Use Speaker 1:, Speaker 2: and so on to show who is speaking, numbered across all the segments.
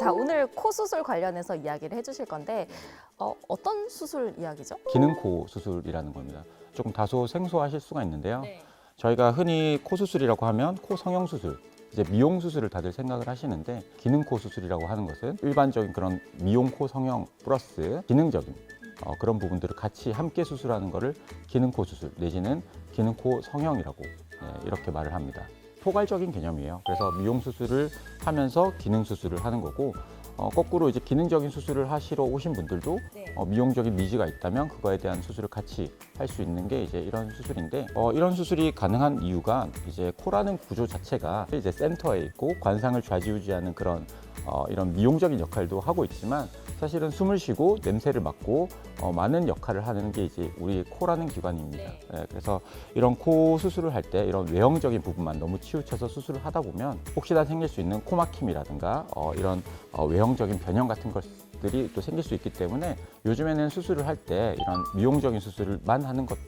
Speaker 1: 자, 오늘 코 수술 관련해서 이야기를 해주실 건데 어, 어떤 수술 이야기죠?
Speaker 2: 기능코 수술이라는 겁니다. 조금 다소 생소하실 수가 있는데요.
Speaker 1: 네.
Speaker 2: 저희가 흔히 코 수술이라고 하면 코 성형 수술, 이제 미용 수술을 다들 생각을 하시는데 기능코 수술이라고 하는 것은 일반적인 그런 미용 코 성형 플러스 기능적인 어, 그런 부분들을 같이 함께 수술하는 것을 기능코 수술 내지는 기능코 성형이라고 예, 이렇게 말을 합니다. 포괄적인 개념이에요. 그래서 미용 수술을 하면서 기능 수술을 하는 거고 어, 거꾸로 이제 기능적인 수술을 하시러 오신 분들도
Speaker 1: 네.
Speaker 2: 어, 미용적인 니즈가 있다면 그거에 대한 수술을 같이 할 수 있는 게 이제 이런 수술인데 어, 이런 수술이 가능한 이유가 이제 코라는 구조 자체가 이제 센터에 있고 관상을 좌지우지하는 그런 어, 이런 미용적인 역할도 하고 있지만 사실은 숨을 쉬고 냄새를 맡고 어, 많은 역할을 하는 게 이제 우리 코라는 기관입니다.
Speaker 1: 네.
Speaker 2: 예, 그래서 이런 코 수술을 할 때 이런 외형적인 부분만 너무 치우쳐서 수술을 하다 보면 혹시나 생길 수 있는 코막힘이라든가 어, 이런 어, 외형적인 변형 같은 것들이 또 생길 수 있기 때문에 요즘에는 수술을 할 때 이런 미용적인 수술만 하는 것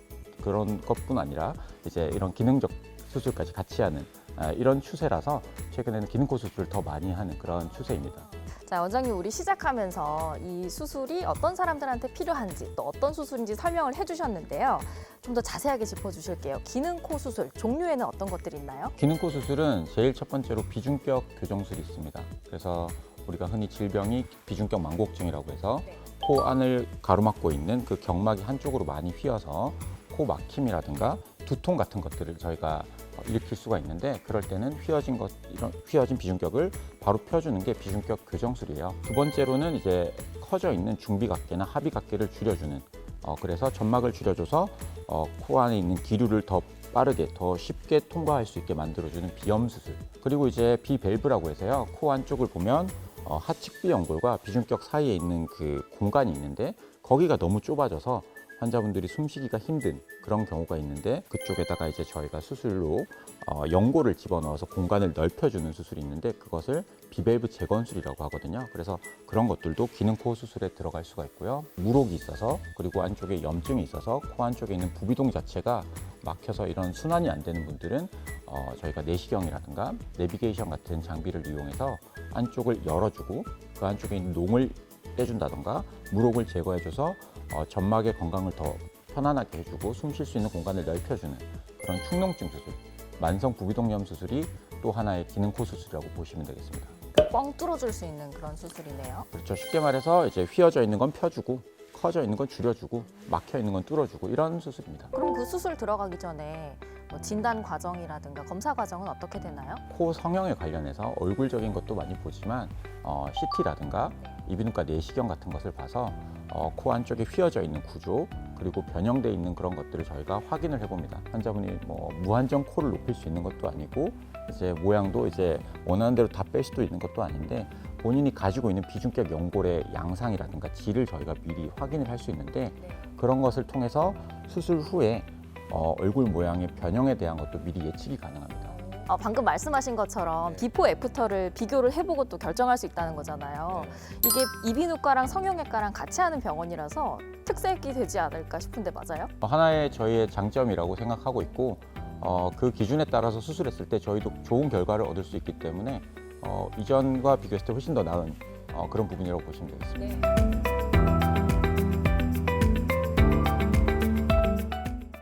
Speaker 2: 그런 것뿐 아니라 이제 이런 기능적 수술까지 같이 하는 아, 이런 추세라서 최근에는 기능코 수술을 더 많이 하는 그런 추세입니다.
Speaker 1: 자, 원장님 우리 시작하면서 이 수술이 어떤 사람들한테 필요한지 또 어떤 수술인지 설명을 해주셨는데요. 좀 더 자세하게 짚어주실게요. 기능 코 수술 종류에는 어떤 것들이 있나요?
Speaker 2: 기능코 수술은 제일 첫 번째로 비중격 교정술이 있습니다. 그래서 우리가 흔히 질병이 비중격 망곡증이라고 해서
Speaker 1: 네.
Speaker 2: 코 안을 가로막고 있는 그 경막이 한쪽으로 많이 휘어서 코 막힘이라든가 두통 같은 것들을 저희가 어, 일으킬 수가 있는데 그럴 때는 휘어진 것 이런 휘어진 비중격을 바로 펴주는 게 비중격 교정술이에요. 두 번째로는 이제 커져 있는 중비각계나 하비각계를 줄여주는 어, 그래서 점막을 줄여줘서 어, 코 안에 있는 기류를 더 빠르게 더 쉽게 통과할 수 있게 만들어주는 비염 수술 그리고 이제 비밸브라고 해서요 코 안쪽을 보면 어, 하측비 연골과 비중격 사이에 있는 그 공간이 있는데 거기가 너무 좁아져서 환자분들이 숨쉬기가 힘든 그런 경우가 있는데 그쪽에다가 이제 저희가 수술로 어, 연골을 집어넣어서 공간을 넓혀주는 수술이 있는데 그것을 비밸브 재건술이라고 하거든요. 그래서 그런 것들도 기능코 수술에 들어갈 수가 있고요. 물혹이 있어서 그리고 안쪽에 염증이 있어서 코 안쪽에 있는 부비동 자체가 막혀서 이런 순환이 안 되는 분들은 어, 저희가 내시경이라든가 내비게이션 같은 장비를 이용해서 안쪽을 열어주고 그 안쪽에 있는 농을 떼준다던가 물혹을 제거해줘서 어, 점막의 건강을 더 편안하게 해주고 숨 쉴 수 있는 공간을 넓혀주는 그런 축농증 수술, 만성 부비동염 수술이 또 하나의 기능코 수술이라고 보시면 되겠습니다.
Speaker 1: 뻥 뚫어줄 수 있는 그런 수술이네요.
Speaker 2: 그렇죠. 쉽게 말해서 이제 휘어져 있는 건 펴주고 커져 있는 건 줄여주고 막혀 있는 건 뚫어주고 이런 수술입니다.
Speaker 1: 그럼 그 수술 들어가기 전에 뭐 진단 과정이라든가 검사 과정은 어떻게 되나요?
Speaker 2: 코 성형에 관련해서 얼굴적인 것도 많이 보지만 어, CT라든가 이비인후과 내시경 같은 것을 봐서 어, 코 안쪽에 휘어져 있는 구조 그리고 변형돼 있는 그런 것들을 저희가 확인을 해봅니다. 환자분이 뭐 무한정 코를 높일 수 있는 것도 아니고 이제 모양도 이제 원하는 대로 다 뺄 수도 있는 것도 아닌데 본인이 가지고 있는 비중격 연골의 양상이라든가 질을 저희가 미리 확인을 할 수 있는데 그런 것을 통해서 수술 후에 어, 얼굴 모양의 변형에 대한 것도 미리 예측이 가능합니다.
Speaker 1: 어, 방금 말씀하신 것처럼
Speaker 2: 네.
Speaker 1: 비포 애프터를 비교를 해보고 또 결정할 수 있다는 거잖아요. 이게 이비인후과랑 성형외과랑 같이 하는 병원이라서 특색이 되지 않을까 싶은데 맞아요?
Speaker 2: 어, 하나의 저희의 장점이라고 생각하고 있고 어, 그 기준에 따라서 수술했을 때 저희도 좋은 결과를 얻을 수 있기 때문에 어, 이전과 비교했을 때 훨씬 더 나은 어, 그런 부분이라고 보시면 되겠습니다.
Speaker 1: 네.